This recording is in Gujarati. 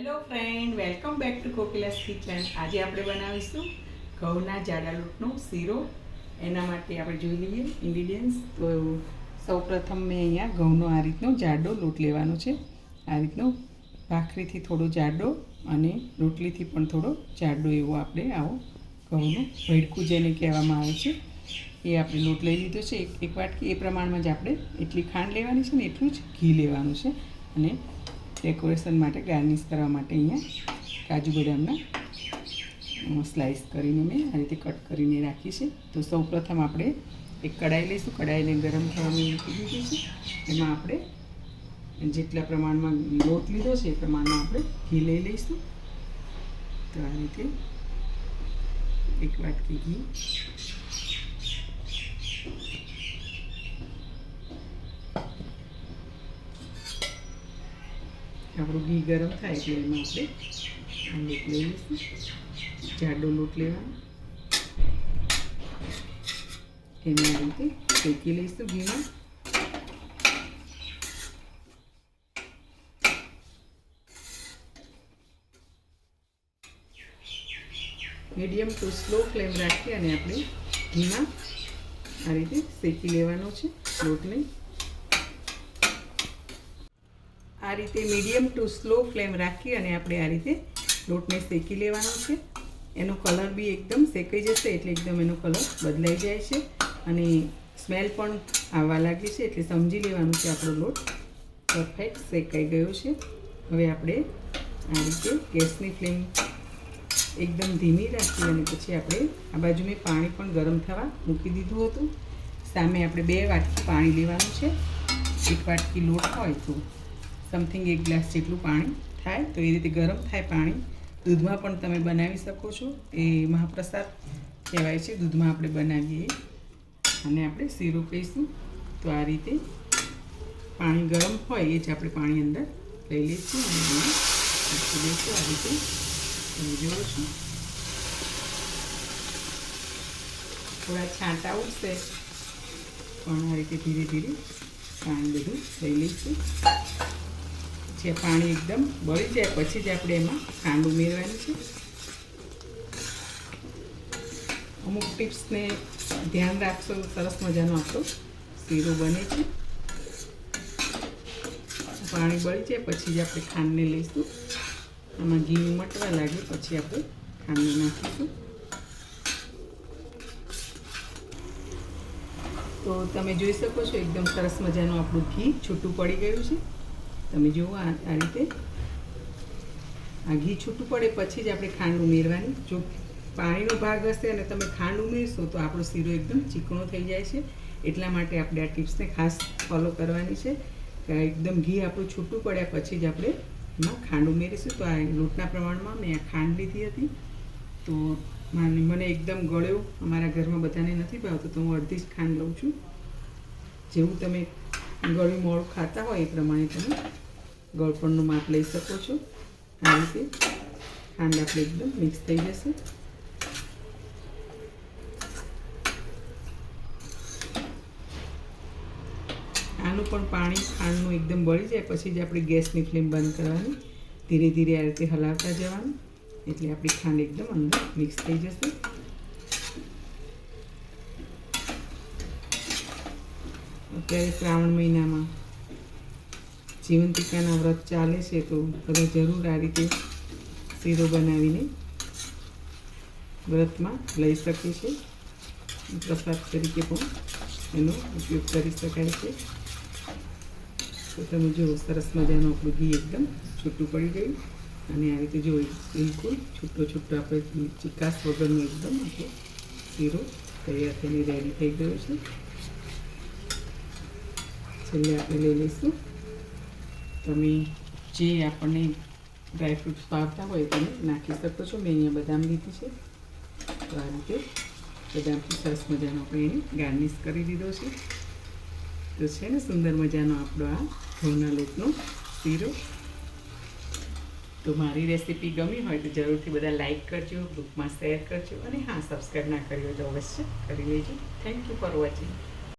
Hello friend welcome back to Kokila's kitchen આજે આપણે બનાવીશું ઘઉંના જાડા લોટનો શીરો. એના માટે આપણે જોઈ લઈએ ઇન્ગ્રીડિયન્ટ્સ તો સૌપ્રથમ મેં અહીંયા ઘઉંનો આ રીતનો જાડો લોટ લેવાનો છે. આ રીતનો ભાખરીથી થોડો જાડો અને રોટલીથી પણ થોડો જાડો એવો આપણે આવો ઘઉંનો ભેડકું જેને કહેવામાં આવે છે. એ આપણે લોટ લઈ લીધો છે. એક એક વાટકી એ પ્રમાણમાં જ આપણે એટલી ખાંડ લેવાની છે ને એટલું જ ઘી લેવાનું છે. અને ડેકોરેશન માટે ગાર્નિશ કરવા માટે અહીંયા કાજુ બદામના સ્લાઇસ કરીને મેં આ રીતે કટ કરીને રાખી છે. તો સૌ પ્રથમ આપણે એક કડાઈ લઈશું. કડાઈને ગરમ થવા મૂકી દીધી છે. એમાં આપણે જેટલા પ્રમાણમાં લોટ લીધો છે એ પ્રમાણમાં આપણે ઘી લઈ લઈશું. તો આ રીતે એક વાટકી ઘી આપણું ઘી ગરમ થાય એટલે એમાં આપણે લોટ લઈ લઈશું જાડો લોટ લેવાનો. એને આ રીતે શેકી લઈશું ઘીમાં. મીડિયમ ટુ સ્લો ફ્લેમ રાખી અને આપણે ઘીમાં આ રીતે શેકી લેવાનો છે લોટને. આ રીતે મીડિયમ ટુ સ્લો ફ્લેમ રાખી અને આપણે આ રીતે લોટને શેકી લેવાનો છે. એનો કલર બી એકદમ શેકાઈ જશે એટલે એકદમ એનો કલર બદલાઈ જાય છે અને સ્મેલ પણ આવવા લાગે છે એટલે સમજી લેવાનું છે આપણો લોટ પરફેક્ટ શેકાઈ ગયો છે. હવે આપણે આ રીતે ગેસની ફ્લેમ એકદમ ધીમી રાખી અને પછી આપણે આ બાજુ મેં પાણી પણ ગરમ થવા મૂકી દીધું હતું. સામે આપણે બે વાટકી પાણી લેવાનું છે. એક વાટકી લોટ હોય તો સમથિંગ એક ગ્લાસ જેટલું પાણી થાય, તો એ રીતે ગરમ થાય પાણી. દૂધમાં પણ તમે બનાવી શકો છો. એ મહાપ્રસાદ કહેવાય છે. દૂધમાં આપણે બનાવીએ. અને આપણે શીરો કહીશું તો આ રીતે પાણી ગરમ હોય એ જ આપણે પાણી અંદર લઈ લઈશું. અને નાખી દઈશું. આ રીતે તમે જુઓ છો. થોડા છાંટા ઉઠશે પણ આ રીતે ધીરે ધીરે પાણી બધું લઈ લઈશું. જે પાણી એકદમ બળી જાય. પછી જ આપણે એમાં ખાંડ ઉમેરવાની છે. અમુક ટિપ્સને ધ્યાન રાખશો, સરસ મજાનો આપણો શીરો બને છે. પાણી બળી જાય, પછી જ આપણે ખાંડને લઈશું. આમાં ઘી ઉમટવા લાગે પછી આપણે ખાંડને નાખીશું. તો તમે જોઈ શકો છો, એકદમ સરસ મજાનું આપણું ઘી છૂટું પડી ગયું છે. તમે જુઓ આ રીતે. આ ઘી છૂટું પડે પછી જ આપણે ખાંડ ઉમેરવાની. જો પાણીનો ભાગ હશે અને તમે ખાંડ ઉમેરશો તો આપણો શીરો એકદમ ચીકણો થઈ જાય છે. એટલા માટે આપણે આ ટિપ્સને ખાસ ફોલો કરવાની છે કે એકદમ ઘી આપણું છૂટું પડ્યા પછી જ આપણે એમાં ખાંડ ઉમેરીશું. તો આ લોટના પ્રમાણમાં મેં આ ખાંડ લીધી હતી. તો મને એકદમ ગળ્યો. અમારા ઘરમાં બધાને નથી ભાવતો, તો હું અડધી જ ખાંડ લઉં છું. જેવું તમે ગળ્યું મોડું ખાતા હોય એ પ્રમાણે તમે ગળપણનું માપ લઈ શકો છો. આ રીતે ખાંડ આપણે એકદમ મિક્સ થઈ જશે. આનું પણ પાણી ખાંડનું એકદમ બળી જાય પછી જ આપણે ગેસની ફ્લેમ બંધ કરવાની. ધીરે ધીરે આ રીતે હલાવતા જવાનું. એટલે આપણી ખાંડ એકદમ અંદર મિક્સ થઈ જશે. અત્યારે શ્રાવણ મહિનામાં જીવંતિકાના વ્રત ચાલે છે તો બધા જરૂર આ રીતે શીરો બનાવીને વ્રતમાં લઈ શકે છે. પ્રસાદ તરીકે પણ એનો ઉપયોગ કરી શકાય છે. તો તમે જુઓ, સરસ મજાનું આપણું ઘી એકદમ છૂટું પડી ગયું. અને આ રીતે જો બિલકુલ છૂટો છૂટો આપણે ચિકાસ વગરનો એકદમ આપણો શીરો તૈયાર થઈને રેડી થઈ ગયો છે. છેલ્લે આપણે લઈ લઈશું. તમે જે આપણને ડ્રાયફ્રૂટ્સ ભાવતા હોય તમે નાખી શકો છો. મેં અહીંયા બદામ લીધી છે. તો આ રીતે બદામથી સરસ મજાનો આપણે એને ગાર્નિશ કરી દીધો છે. તો છે ને સુંદર મજાનો આપણો આ ઘઉંના લોટનો શીરો. તો મારી રેસીપી ગમી હોય તો જરૂરથી બધા લાઇક કરજો ગ્રુપમાં શેર કરજો અને હા સબસ્ક્રાઈબ ના કરી હોય તો અવશ્ય કરી લેજો. Thank you for watching